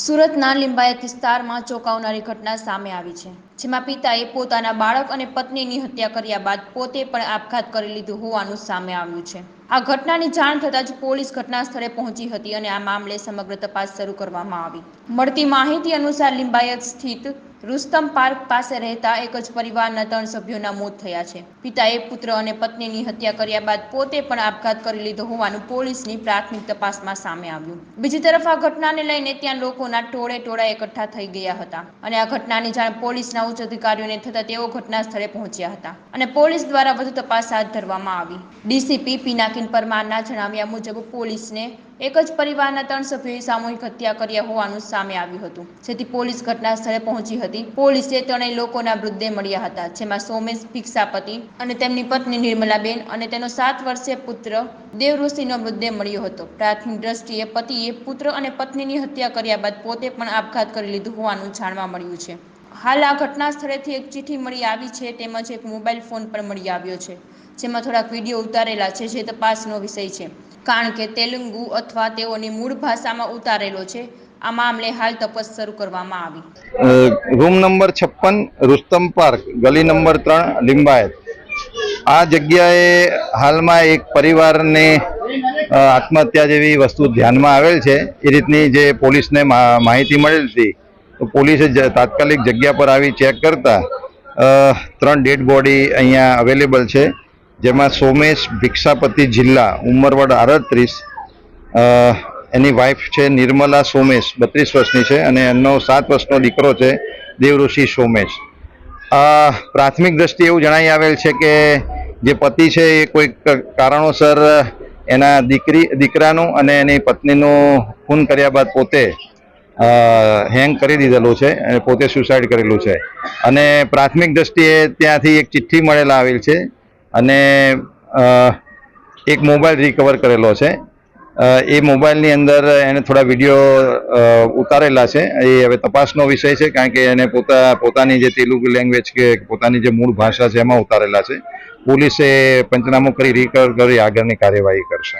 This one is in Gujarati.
સુરતના લિંબાયત વિસ્તારમાં ચોંકાવનારી ઘટના સામે આવી છે. જેમાં પિતાએ પોતાના બાળક અને પત્નીની હત્યા કર્યા બાદ પોતે પણ આપઘાત કરી લીધું હોવાનું સામે આવ્યું છે. આ ઘટનાની જાણ થતાં જ પોલીસ ઘટના સ્થળે પહોંચી હતી અને આ મામલે સમગ્ર તપાસ શરૂ કરવામાં આવી. મળતી માહિતી અનુસાર લિંબાયત સ્થિત રુસ્તમ પાર્ક પાસે રહેતા એક જ પરિવારના ત્રણ સભ્યોના મોત થયા છે. પિતાએ પુત્ર અને પત્નીની હત્યા કર્યા બાદ પોતે પણ આપઘાત કરી લીધો હોવાનું પોલીસની પ્રાથમિક તપાસમાં સામે આવ્યું. બીજી તરફ આ ઘટનાને લઈને ત્યાં લોકોના ટોળે ટોળા એકઠા થઈ ગયા હતા અને આ ઘટનાની જાણ પોલીસના ઉચ્ચ અધિકારીઓને થતાં તેઓ ઘટના સ્થળે પહોંચ્યા હતા અને પોલીસ દ્વારા વધુ તપાસ હાથ ધરવામાં આવી. ડીસીપી પિનાકિન પરમારના જણાવ્યા મુજબ પોલીસને એક જ પરિવારના ત્રણ સભ્યોએ સામૂહિક હત્યા કર્યા હોવાનું સામે આવ્યું હતું. જેથી પોલીસ ઘટના સ્થળે પહોંચી હતી. પોલીસે ત્રણેય લોકોના મૃતદેહ મળ્યા હતા, જેમાં સોમેશ ભિક્ષાપતિ અને તેમની પત્ની નિર્મલાબેન અને તેનો સાત વર્ષીય પુત્ર દેવઋષિનો મૃતદેહ મળ્યો હતો. પ્રાથમિક દ્રષ્ટિએ પતિએ પુત્ર અને પત્નીની હત્યા કર્યા બાદ પોતે પણ આપઘાત કરી લીધું હોવાનું જાણવા મળ્યું છે. હાલ આ ઘટના સ્થળેથી એક ચિઠ્ઠી મળી આવી છે, તેમજ એક મોબાઈલ ફોન પણ મળી આવ્યો છે, જેમાં થોડાક વીડિયો ઉતારેલા છે, જે તપાસનો વિષય છે. કારણ કે તેલુગુ અથવા તેઓની મૂળ ભાષામાં ઉતારેલો છે, આ મામલે હાલ તપાસ શરૂ કરવામાં આવી. રૂમ નંબર છપ્પન, રુસ્તમ પાર્ક, ગલી નંબર ત્રણ, લિંબાયત. આ જગ્યાએ હાલમાં એક પરિવારને આત્મહત્યા જેવી વસ્તુ ધ્યાનમાં આવેલ છે. એ રીતની જે પોલીસને માહિતી મળેલ હતી. તો પોલીસે તાત્કાલિક જગ્યા પર આવી ચેક કરતા ત્રણ ડેડ બોડી અહીંયા અવેલેબલ છે, જેમાં સોમેશ ભિક્ષાપતિ જિલ્લા, ઉંમરવડ આડત્રીસ એની વાઈફ છે નિર્મલા સોમેશ, બત્રીસ વર્ષની છે અને એમનો સાત વર્ષનો દીકરો છે દેવઋષિ સોમેશ. પ્રાથમિક દ્રષ્ટિએ એવું જણાઈ આવેલ છે કે જે પતિ છે એ કોઈક કારણોસર એના દીકરી, દીકરાનું અને એની પત્નીનું ખૂન કર્યા બાદ પોતે હેંગ કરી દીધેલું છે અને પોતે સુસાઇડ કરેલું છે. અને પ્રાથમિક દ્રષ્ટિએ ત્યાંથી એક ચિઠ્ઠી મળેલા આવેલ છે અને એક મોબાઈલ રિકવર કરેલો છે. એ મોબાઈલની અંદર એને થોડા વીડિયો ઉતારેલા છે. એ હવે તપાસનો વિષય છે કારણ કે એને પોતા, પોતાની જે તેલુગુ લેંગ્વેજ કે પોતાની જે મૂળ ભાષા છે એમાં ઉતારેલા છે. પોલીસે પંચનામું કરી રિકવર કરી આગળની કાર્યવાહી કરશે.